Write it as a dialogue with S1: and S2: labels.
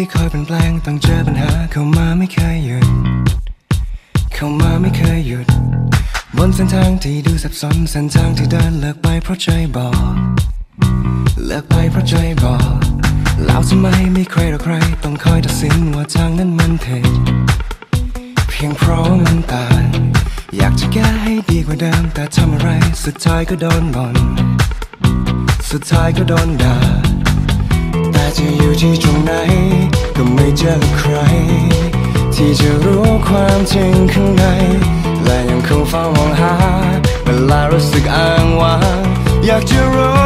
S1: ที่คอยเปลี่ยนแปลงต้องเจอปัญหาเข้ามาไม่เคยหยุด เข้ามาไม่เคยหยุด บนเส้นทางที่ดูสับสนเส้นทางที่เดินเลิกไปเพราะใจบอกเลิกไปเพราะใจบอกแล้วทำไมไม่ใครหรอกใคร ต้องคอยตัดสินว่าทางนั้นมันผิดเพียงเพราะมันต่างอยากจะแก้ให้ดีกว่าเดิมแต่ทำอะไร สุดท้ายก็โดนบ่นสุดท้ายก็โดนด่าแต่จะอยู่ที่ตรงไหน เจอกับใคร ที่จะรู้ความจริงข้างใน และยังคงเฝ้ามองหา เวลารู้สึกอ้างว้างอยากจะรู้